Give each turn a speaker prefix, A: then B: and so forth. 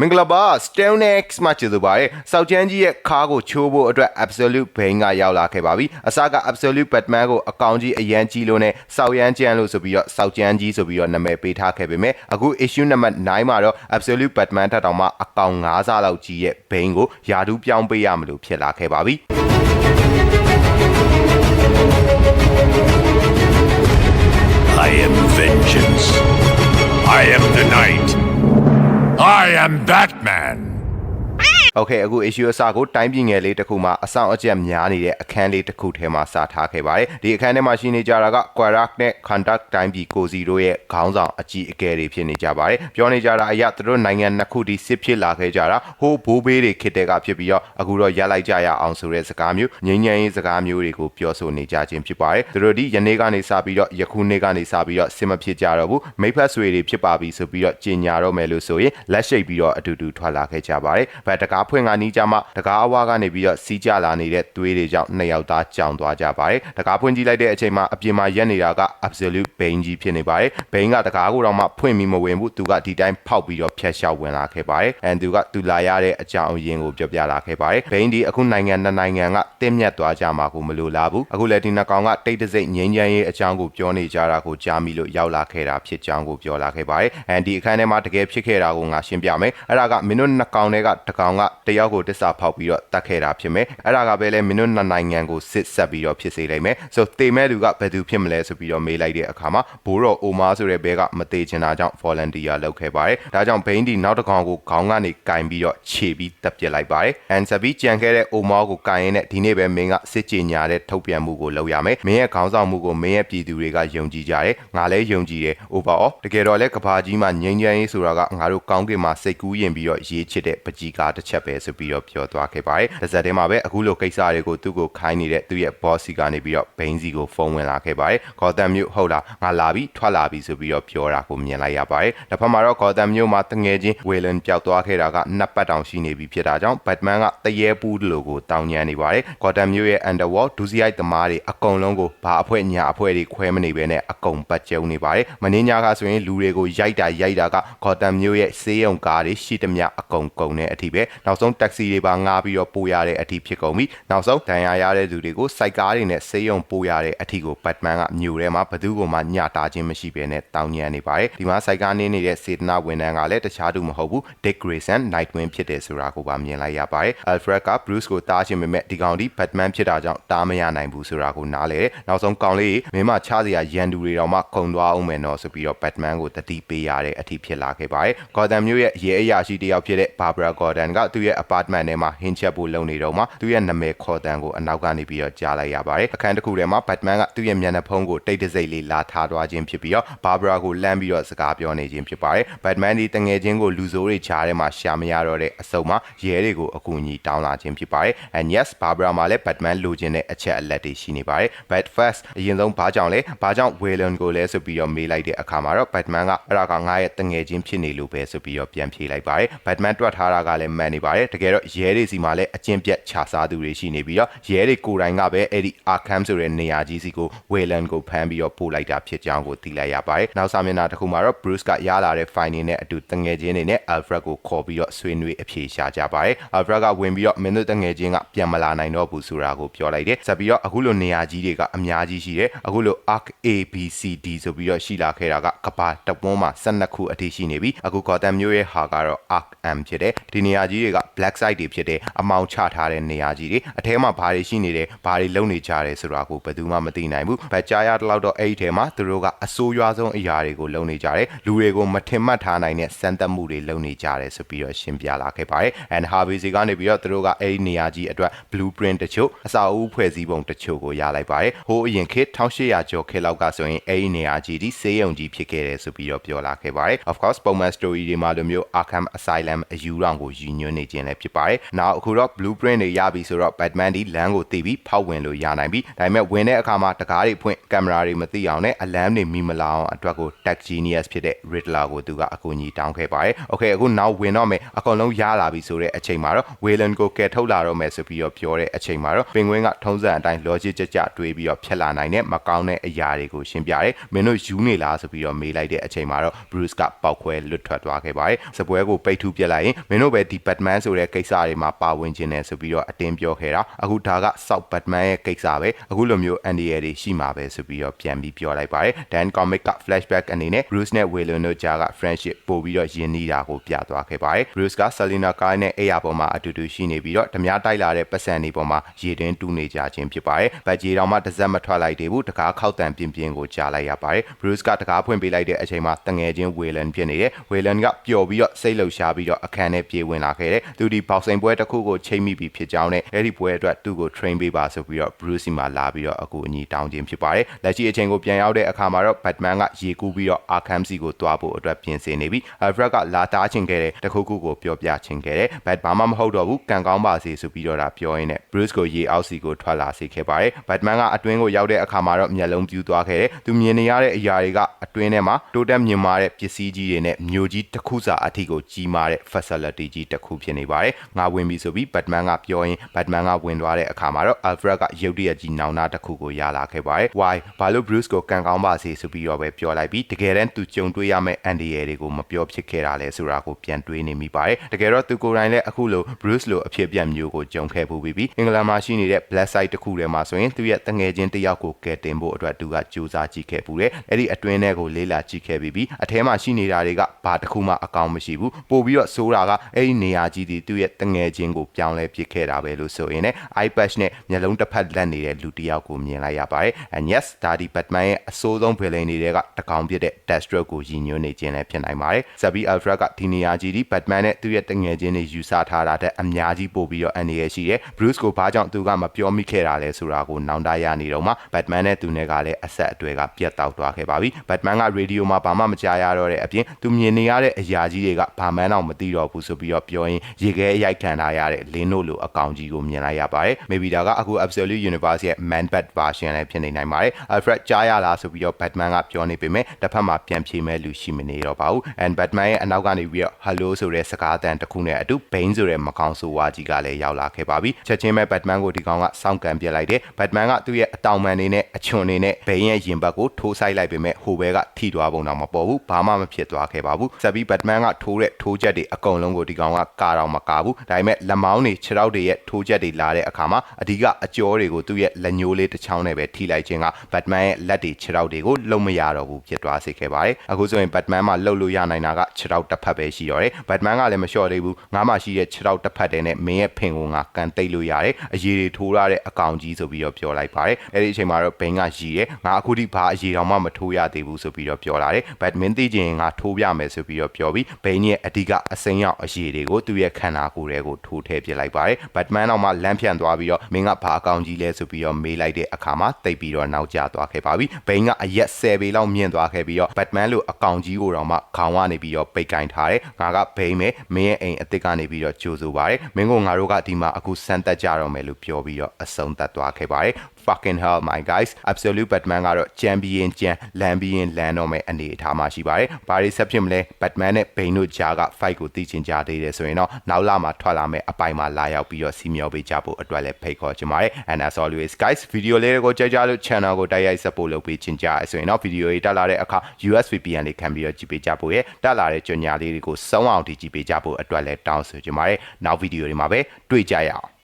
A: မင်္ဂလာပါ Stelnex မှာကျေးဇူးပါတယ်စောက်ချမ်းကြီးရဲ့ခါးကိုချိုးဖို့အတွက် Absolute Bane ကရောက်လာခဲ့ပါပြီအစက Absolute Batman ကိုအကောင်ကြီးအရန်ကြီးလို့နဲ့စောက်ရမ်းကျန်းလို့ဆိုပြီးတော့စောက်ချမ်းကြီးဆိုပြီးတော့နာမည်ပေးထားခဲ့ပေမဲ့အခု issue number 9မှာတော့ Absolute Batman ထက်တောင်မှအကောင်9ဆလောက်ကြီးရဲ့ Bane ကိုယာဒူးပြောင်းပေးရမလို့ဖြစ်လာခဲ့ပါပြီ
B: I am vengeance. I am the night. I am Batman.
A: ။ Okay အခု issue အစကိုတိုင်းပြည်ငယ်လေးတစ်ခုမှာအဆောင်အကျက်များနေတဲ့အခန်းလေးတစ်ခုထဲမှာစထားခဲ့ပါတယ်။ဒီအခန်းထဲမှာရှိနေကြတာက Quarak နဲ့ Kandak တိုင်းပြည်ကိုစီတို့ရဲ့ခေါင်းဆောင်အကြီးအကဲတွေဖြစ်နေကြပါတယ်။ပြောနေကြတာအရာသူတို့နိုင်ငံနှစ်ခုဒီစစ်ဖြစ်လာခဲ့ကြတာဟိုးဘိုးဘေးတွေခစ်တဲ့ကဖြစ်ပြီးတော့အခုတော့ရလိုက်ကြရအောင်ဆိုတဲ့စကားမျိုးငြိမ်းချမ်းရေးစကားမျိုးတွေကိုပြောဆိုနေကြခြင်းဖြစ်ပါတယ်။သူတို့ဒီယနေ့ကနေစပြီးတော့ယခုနေ့ကနေစပြီးတော့စစ်မဖြစ်ကြတော့ဘူး။မိဖက်ဆွေတွေဖြစ်ပါပြီဆိုပြီးတော့ကြေညာတော့မယ်လို့ဆိုရင်လက်ရှိပြီးတော့အတူတူထွက်လာခဲ့ကြပါတယ်။ဗတ်တကားဖွင့်ကနီးကြမှာတကားအဝါကနေပြီးတော့စီးကြလာနေတဲ့သွေးတွေကြောင့်နှစ်ယောက်သားကြောင်သွားကြပါတယ်တကားဖွင့်ကြည့်လိုက်တဲ့အချိန်မှာအပြင်မှာရက်နေတာက absolute bane ကြီးဖြစ်နေပါတယ် bane ကတကားကိုတော့မှဖွင့်ပြီးမဝင်ဘူးသူကဒီတိုင်းဖောက်ပြီးတော့ဖျက်ရှောက်ဝင်လာခဲ့ပါတယ် and သူကသူလာရတဲ့အကြောင်းအရင်းကိုပြောပြလာခဲ့ပါတယ် bane ဒီအခုနိုင်ငံနှစ်နိုင်ငံကတင်းမြတ်သွားကြမှာကိုမလိုလားဘူးအခုလည်းဒီနှစ်ကောင်ကတိတ်တဆိတ်ငြိမ်းချမ်းရေးအကြောင်းကိုပြောနေကြတာကိုကြားမိလို့ရောက်လာခဲ့တာဖြစ်ကြောင်းကိုပြောလာခဲ့ပါတယ် and ဒီအခန်းထဲမှာတကယ်ဖြစ်ခဲ့တာကိုငါရှင်းပြမယ်အဲ့ဒါကမင်းတို့နှစ်ကောင်တွေကတကောင်ကတယောက်ကိုတစ္ဆာဖောက်ပြီးတော့တတ်ခဲ့တာဖြစ်မယ်အဲ့ဒါကပဲလေမင်းတို့နှစ်နိုင်ငံကိုစစ်ဆက်ပြီးတော့ဖြစ်စေလိမ့်မယ်ဆိုတေမဲ့သူကဘယ်သူဖြစ်မလဲဆိုပြီးတော့မေးလိုက်တဲ့အခါမှာဘိုးတော်အိုမာဆိုတဲ့ဘဲကမသေးချင်တာကြောင့် volunteer လုပ်ခဲ့ပါတယ်ဒါကြောင့်ဘိန်းဒီနောက်တစ်ကောင်ကိုခေါင်းကနေကင်ပြီးတော့ခြေပြီးတပ်ပစ်လိုက်ပါတယ်အန်ဆဘီကြံခဲ့တဲ့အိုမာကိုကင်ရင်းနဲ့ဒီနေ့ပဲမင်းကစစ်ကြေညာတဲ့ထုတ်ပြန်မှုကိုလုပ်ရမယ်မင်းရဲ့ခေါင်းဆောင်မှုကိုမင်းရဲ့ပြည်သူတွေကယုံကြည်ကြတယ်ငါလည်းယုံကြည်တယ် overall တကယ်တော့လဲကဘာကြီးမှာငြိမ်းချမ်းရေးဆိုတာကငါတို့ကောင်းကင်မှာစိတ်ကူးရင်ပြီးတော့ရေးချစ်တဲ့ပကြီကားတစ်ချက်ပဲဆိုပြီးတော့ပြောသွားခဲ့ပါတယ်တစ်စက်တည်းမှာပဲအခုလိုကိစ္စတွေကိုသူ့ကိုခိုင်းနေတဲ့သူ့ရဲ့ boss စီကနေပြီးတော့ဘိန်းစီကိုဖုန်းဝင်လာခဲ့ပါတယ်ဂေါ်တမ်မြို့ဟုတ်လားငါလာပြီထွက်လာပြီဆိုပြီးတော့ပြောတာကိုမြင်လိုက်ရပါတယ်တစ်ဖက်မှာတော့ဂေါ်တမ်မြို့မှာတငယ်ချင်းဝေလန်ပျောက်သွားခဲ့တာကနှစ်ပတ်တောင်ရှိနေပြီဖြစ်တာကြောင့်ဘတ်မန်ကတရေပူးလိုကိုတောင်းညမ်းနေပါတယ်ဂေါ်တမ်မြို့ရဲ့ underworld ဒူစီရိုက်သမားတွေအကုန်လုံးကိုဘာအဖွဲညာအဖွဲတွေခွဲမနေဘဲနဲ့အကုန်ပတ်ကျုံနေပါတယ်မင်းညာကဆိုရင်လူတွေကိုရိုက်တာရိုက်တာကဂေါ်တမ်မြို့ရဲ့ဆေးရုံကားတွေရှိသမျှအကုန်ကုန်တဲ့အထိပဲနောက်ဆုံးတက္ကစီတွေပါငားပြီးတော့ပို့ရတဲ့အထိဖြစ်ကုန်ပြီနောက်ဆုံးဒဏ်ရာရတဲ့သူတွေကိုစိုက်ကားတွေနဲ့ဆေးရုံပို့ရတဲ့အထိကိုဘတ်မန်ကမြို့ထဲမှာဘသူ့ကိုမှညတာခြင်းမရှိဘဲနဲ့တောင်းညံနေပါတယ်ဒီမှာစိုက်ကားနေနေတဲ့စေတနာဝန်ထမ်းကလည်းတခြားသူမဟုတ်ဘူး Dick Grayson Nightwing ဖြစ်တယ်ဆိုတာကိုပါမြင်လိုက်ရပါတယ် Alfred က Bruce ကိုတားရှင်ပေမဲ့ဒီကောင်ဒီ Batman ဖြစ်တာကြောင့်တားမရနိုင်ဘူးဆိုတာကိုနားလေတယ်နောက်ဆုံးကောင်လေးမင်းမချစရာရန်သူတွေတော့မှခုံသွားအောင်မယ်နော်ဆိုပြီးတော့ Batman ကိုတတိပေးရတဲ့အထိဖြစ်လာခဲ့ပါတယ် Gotham မြို့ရဲ့ရဲအရာရှိတယောက်ဖြစ်တဲ့ Barbara Gordon ကသူ့ရဲ့ apartment ထဲမှာဟင်းချက်ဖို့လုပ်နေတော့မှသူ့ရဲ့နာမည်ခေါ်တန်ကိုအနောက်ကနေပြီးတော့ကြားလိုက်ရပါတယ်အခန်းတစ်ခုထဲမှာ Batman ကသူ့ရဲ့မျက်နှာဖုံးကိုတိတ်တဆိတ်လေးလာထားသွားခြင်းဖြစ်ပြီးတော့ Barbara ကိုလှမ်းပြီးတော့စကားပြောနေခြင်းဖြစ်ပါတယ် Batman ဒီတငယ်ချင်းကိုလူဆိုးတွေချားထဲမှာရှာမရတော့တဲ့အစုံမှာရဲတွေကိုအကူအညီတောင်းလာခြင်းဖြစ်ပါတယ် and yes Barbara မှာလည်း Batman လိုချင်တဲ့အချက်အလက်တွေရှိနေပါတယ် but first အရင်ဆုံးဘာကြောင့်လဲဘာကြောင့် Wayland ကိုလဲဆိုပြီးတော့မေးလိုက်တဲ့အခါမှာတော့ Batman ကအဲ့ဒါကငါရဲ့တငယ်ချင်းဖြစ်နေလို့ပဲဆိုပြီးတော့ပြန်ဖြေလိုက်ပါတယ် Batman တွက်ထားတာကလည်းမှန်နေပါတယ်တကယ်တော့ရဲတွေစီမှာလည်းအကျင့်ပြတ်ခြာစားသူတွေရှိနေပြီးတော့ရဲတွေကိုယ်တိုင်ကပဲအဲ့ဒီ Arkham ဆိုတဲ့နေရာကြီးစီကို Wayland ကိုဖမ်းပြီးတော့ပို့လိုက်တာဖြစ်ကြောင်းကိုသိလိုက်ရပါတယ်နောက်စာမျက်နှာတစ်ခုမှာတော့ Bruce ကရလာတဲ့ file တွေနဲ့အတူတငယ်ချင်းတွေနဲ့ Alfred ကိုခေါ်ပြီးတော့ဆွေးနွေးအဖြေရှာကြပါတယ် Alfred ကဝင်ပြီးတော့မင်းတို့တငယ်ချင်းကပြန်မလာနိုင်တော့ဘူးဆိုတာကိုပြောလိုက်တယ်ဆက်ပြီးတော့အခုလိုနေရာကြီးတွေကအများကြီးရှိတယ်အခုလို Arc A B C D ဆိုပြီးတော့ရှိလာခဲ့တာကကဘာတပွန်းမှာ12ခုအထိရှိနေပြီအခု Gotham မြို့ရဲ့ဟာကတော့ Arc M ဖြစ်တယ်ဒီနေရာကြီးတွေက Black Site တွေဖြစ်တယ်အမောင်ချထားတဲ့နေရာကြီးတွေအထဲမှာဘာတွေရှိနေတယ်ဘာတွေလုပ်နေကြတယ်ဆိုတာကိုဘယ်သူမှမသိနိုင်ဘူးဗတ်ကြားရတဲ့လောက်တော့အဲ့ဒီထဲမှာသူတို့ကအဆိုးရွားဆုံးအရာတွေကိုလုပ်နေကြတယ်လူတွေကိုမထင်မှတ်ထားနိုင်တဲ့စမ်းသပ်မှုတွေလုပ်နေကြတယ်ဆိုပြီးတော့ရှင်းပြလာခဲ့ပါတယ် and Harvey စီကနေပြီးတော့သူတို့ကအဲ့ဒီနေရာကြီးအတွက် blueprint တချို့အစာအုပ်ဖွဲ့စည်းပုံတချို့ကိုရလိုက်ပါတယ်ဟိုအရင်ခေတ်1800ကျော်ခေတ်လောက်ကဆိုရင်အဲ့ဒီနေရာကြီးဒီစေးရုံကြီးဖြစ်ခဲ့တယ်ဆိုပြီးတော့ပြောလာခဲ့ပါတယ် of course ပုံမှန် story တွေမှာလိုမျိုး Arkham Asylum အယူရောင်ကိုရည်ညွှန်းနေနေခြင်းလည်းဖြစ်ပါတယ်။နောက်အခုတော့ blueprint တွေရပြီဆိုတော့ Batman ဒီလမ်းကိုတည်ပြီးဖောက်ဝင်လို့ရနိုင်ပြီ။ဒါပေမဲ့ဝင်တဲ့အခါမှာတကားတွေဖွင့်ကင်မရာတွေမသိအောင်နဲ့အလမ်းတွေမိမလာအောင်အတွက်ကို tech genius ဖြစ်တဲ့ Riddler ကိုသူကအကူအညီတောင်းခဲ့ပါတယ်။ Okay အခုနောက်ဝင်တော့မယ်အကုန်လုံးရလာပြီဆိုတဲ့အချိန်မှာတော့ Wayland ကိုကယ်ထုတ်လာတော့မယ်ဆိုပြီးတော့ပြောတဲ့အချိန်မှာတော့ပင်ကွင်းကထုံးစံအတိုင်း logic ကြကြတွေးပြီးတော့ဖြတ်လာနိုင်တဲ့မကောင်းတဲ့အရာတွေကိုရှင်းပြတယ်။မင်းတို့ယူနေလားဆိုပြီးတော့မေးလိုက်တဲ့အချိန်မှာတော့ Bruce ကပောက်ခွဲလွတ်ထွက်သွားခဲ့ပါတယ်။စပွဲကိုပိတ်ထူးပြစ်လိုက်ရင်မင်းတို့ပဲဒီ Batman ဆိုတဲ့ကိစ္စတွေမှာပါဝင်ခြင်းနဲ့ဆိုပြီးတော့အတင်းပြောခဲ့တာ။အခုဒါက South Batman ရဲ့ကိစ္စပဲ။အခုလိုမျိုး NDA တွေရှိမှာပဲဆိုပြီးတော့ပြန်ပြီးပြောလိုက်ပါတယ်။ Dan Comic က flashback အနေနဲ့ Bruce နဲ့ Wayland တို့ကြားက friendship ပို့ပြီးတော့ယဉ်နီးတာကိုပြသွားခဲ့ပါတယ်။ Bruce က Selina Kyle နဲ့အိယာပေါ်မှာအတူတူရှိနေပြီးတော့ဓမြတိုက်လာတဲ့ပတ်စံတွေပေါ်မှာရေတွင်းတူးနေကြခြင်းဖြစ်ပါတယ်။ဗတ်ကြီးတော်မှတစ်စက်မထွက်လိုက်သေးဘူး။တကားခောက်တန်ပြင်းပြင်းကိုကြားလိုက်ရပါတယ်။ Bruce ကတကားဖွင့်ပေးလိုက်တဲ့အချိန်မှာတငယ်ချင်း Wayland ဖြစ်နေတယ်။ Wayland ကပျော်ပြီးတော့စိတ်လှုပ်ရှားပြီးတော့အခန်းထဲပြေးဝင်လာခဲ့တယ်။သူဒီပေါက်စိန်ပွဲတစ်ခုကိုချိန်မိပြီးဖြစ်ကြောင်းနဲ့အဲ့ဒီပွဲအတွက်သူ့ကို train ပေးပါဆိုပြီးတော့ Bruce စီမှာလာပြီးတော့အကူအညီတောင်းခြင်းဖြစ်ပါတယ်။လက်ရှိအချိန်ကိုပြန်ရောက်တဲ့အခါမှာတော့ Batman ကရေကူးပြီးတော့ Arkham စီကိုတွားဖို့အတွက်ပြင်ဆင်နေပြီး Alfred ကလာတားချင်ခဲ့တဲ့တခုခုကိုပြောပြချင်ခဲ့တယ်။ Bat ဘာမှမဟုတ်တော့ဘူးကံကောင်းပါစေဆိုပြီးတော့ဒါပြောရင်းနဲ့ Bruce ကိုရေအောက်စီကိုထွက်လာစေခဲ့ပါတယ်။ Batman ကအတွင်းကိုရောက်တဲ့အခါမှာတော့မျက်လုံးပြူးသွားခဲ့တယ်။သူမြင်နေရတဲ့အရာတွေကအတွင်းထဲမှာတိုးတက်မြင့်မားတဲ့ပစ္စည်းကြီးတွေနဲ့မျိုးကြီးတစ်ခုစာအထိကိုကြီးမားတဲ့ facility ကြီးတစ်ခုဖြစ်နေပါတယ်။ငါဝင်ပြီဆိုပြီး Batman ကပြောရင် Batman ကဝင်သွားတဲ့အခါမှာတော့ Alfred ကရုတ်တရက်ကြီးနောင်နာတစ်ခုကိုရလာခဲ့ပါတယ်။ Why ဘာလို့ Bruce ကိုကံကောင်းပါစေဆိုပြီးတော့ပဲပြောလိုက်ပြီးတကယ်တမ်းသူကြုံတွေ့ရမယ့်အန်ဒီရယ်တွေကိုမပြောဖြစ်ခဲ့တာလဲဆိုတာကိုပြန်တွေးနေမိပါတယ်။တကယ်တော့သူကိုယ်တိုင်လည်းအခုလို Bruce လိုအဖြစ်အပျက်မျိုးကိုကြုံခဲ့ပူပြီးအင်္ဂလန်မှာရှိနေတဲ့ Black Site တစ်ခုထဲမှာဆိုရင်သူရဲ့တငယ်ချင်းတစ်ယောက်ကိုကယ်တင်ဖို့အတွက်သူကကြိုးစားကြည့်ခဲ့ပူတယ်။အဲ့ဒီအတွင်းထဲကိုလေးလာကြည့်ခဲ့ပြီးပြီးအထဲမှာရှိနေတာတွေကဘာတစ်ခုမှအကောင်မရှိဘူး။ပို့ပြီးတော့ဆိုးတာကအဲ့ဒီနေရာကြီးဒီသူ့ရဲ့တငယ်ချင်းကိုပြောင်းလဲပစ်ခဲ့တာပဲလို့ဆိုရင်လည်း iPad နဲ့မျက်လုံးတစ်ဖက်လက်နေတဲ့လူတစ်ယောက်ကိုမြင်လိုက်ရပါတယ်။ And yes ဒါဒီ Batman ရဲ့အဆိုးဆုံး villain တွေကတကောင်ပြစ်တဲ့ Deathstroke ကိုရည်ညွှန်းနေခြင်းလည်းဖြစ်နိုင်ပါတယ်။ဇဘီ Alfred ကဒီနေရာကြီးဒီ Batman နဲ့သူ့ရဲ့တငယ်ချင်းတွေယူဆထားတာတဲ့အများကြီးပို့ပြီးတော့အန္တရာယ်ရှိတယ်။ Bruce ကိုဘာကြောင့်သူကမပြောမိခဲ့တာလဲဆိုတာကိုနောင်တရနေတော့မှ Batman နဲ့သူနဲ့ကလည်းအဆက်အသွယ်ကပြတ်တောက်သွားခဲ့ပါပြီ။ Batman က radio မှာဘာမှမကြားရတော့တဲ့အပြင်သူမြင်နေရတဲ့အရာကြီးတွေကဘာမှန်းတော့မသိတော့ဘူးဆိုပြီးတော့ပြောရင်ရေခဲအရိုက်ခံထားရတဲ့လင်းတို့လိုအကောင်ကြီးကိုမြင်လိုက်ရပါတယ်။ maybe ဒါကအခု Absolute Universe ရဲ့ Man Bat version လည်းဖြစ်နေနိုင်ပါတယ်။ Alfred ကြားရလားဆိုပြီးတော့ Batman ကပြောနေပေမဲ့တစ်ဖက်မှာပြန်ဖြေမဲ့လူရှိမနေတော့ပါဘူး။ and Batman ရဲ့အနောက်ကနေပြီးတော့ hello ဆိုတဲ့စကားအတန်တစ်ခုနဲ့အတူ Bane ဆိုတဲ့မကောင်းဆိုးဝါးကြီးကလည်းရောက်လာခဲ့ပါပြီ။ချက်ချင်းပဲ Batman ကိုဒီကောင်ကစောင့်ကန်ပြစ်လိုက်တယ်။ Batman ကသူ့ရဲ့အတောင်ပံနေနဲ့အချွန်နေနဲ့ Bane ရဲ့ရင်ဘတ်ကိုထိုးဆိုင်လိုက်ပေမဲ့ဟိုဘဲကထိသွားပုံတော့မပေါ်ဘူး။ဘာမှမဖြစ်သွားခဲ့ပါဘူး။ဆက်ပြီး Batman ကထိုးတဲ့ထိုးချက်တွေအကုန်လုံးကိုဒီကောင်ကကာတော့မကာဘူး။ဒါပေမဲ့လက်မောင်းတွေခြေထောက်တွေရဲ့ထိုးချက်တွေလာတဲ့အခါမှာအဓိကအကျော်တွေကိုသူ့ရဲ့လက်ညှိုးလေးတစ်ချောင်းနဲ့ပဲထိလိုက်ခြင်းက Batman ရဲ့လက်တွေခြေထောက်တွေကိုလုံမရတော့ဘူးဖြစ်သွားစေခဲ့ပါတယ်။အခုဆိုရင် Batman မှာလှုပ်လို့ရနိုင်တာကခြေထောက်တစ်ဖက်ပဲရှိတော့တယ်။ Batman ကလည်းမလျှော့သေးဘူး။ငါမှရှိတဲ့ခြေထောက်တစ်ဖက်တည်းနဲ့မင်းရဲ့ဖင်ကိုငါကန်တိတ်လို့ရတယ်။အရေးတွေထိုးရတဲ့အကောင်ကြီးဆိုပြီးတော့ပြောလိုက်ပါတယ်။အဲ့ဒီအချိန်မှာတော့ Bane ကရည်တယ်။ငါအခုထိဘာအရေးတောင်မှမထိုးရသေးဘူးဆိုပြီးတော့ပြောလာတယ်။ Batman သိချင်ရင်ငါထိုးပြမယ်ဆိုပြီးတော့ပြောပြီး Bane ရဲ့အဓိကအစိမ်းရောက်အရေးတွေကိုသူ့ရဲ့ခန္ဓာကိုယ်ထဲကိုထိုးထည့်ပစ်လိုက်ပါတယ်။ Batman တော့မှလမ်းဖြန့်သွားပြီးတော့မင်းကဘာအကောင်ကြီးလဲဆိုပြီးတော့မေးလိုက်တဲ့အခါမှာတိတ်ပြီးတော့နောက်ကျသွားခဲ့ပါပြီ။ Bane ကအရက်10ပေလောက်မြင့်သွားခဲ့ပြီးတော့ Batman လိုအကောင်ကြီးကိုတော့မှခေါင်းကနေပြီးတော့ပိတ်ကင်ထားတယ်။ငါက Bane ပဲမင်းရဲ့အိမ်အစ်စ်ကနေပြီးတော့ကြိုးဆိုပါတယ်။မင်းကငါတို့ကဒီမှာအခုစမ်းသက်ကြတော့မယ်လို့ပြောပြီးတော့အဆုံးသတ်သွားခဲ့ပါတယ်။ fucking hell my guys absolute batman ကတော့ကြံပြီးရင်ကြံလမ်းပြီးရင်လမ်းတော့မယ်အနေအထားမှာရှိပါတယ်။ဘာတွေဆက်ဖြစ်မလဲ batman နဲ့ bane တို့ကြားက fight ကိုသိချင်ကြသေးတယ်ဆိုရင်တော့နောက်လာမှာထွက်လာမယ့်အပိုင်မှာလာရောက်ပြီးတော့စီမျောပေးကြဖို့အတွက်လည်းဖိတ်ခေါ်ချင်ပါတယ်။ and as always guys video လေးတွေကိုကြိုက်ကြလို့ channel ကိုတိုက်ရိုက် support လုပ်ပေးချင်ကြရဆိုရင်တော့ video တွေတက်လာတဲ့အခါ US VPN လေးခံပြီးတော့ကြည့်ပေးကြဖို့ရဲ့တက်လာတဲ့ကြညာလေးတွေကိုစုံအောင်ကြည့်ပေးကြဖို့အတွက်လည်းတောင်းဆိုချင်ပါတယ်။နောက် video တွေမှာပဲတွေ့ကြရအောင်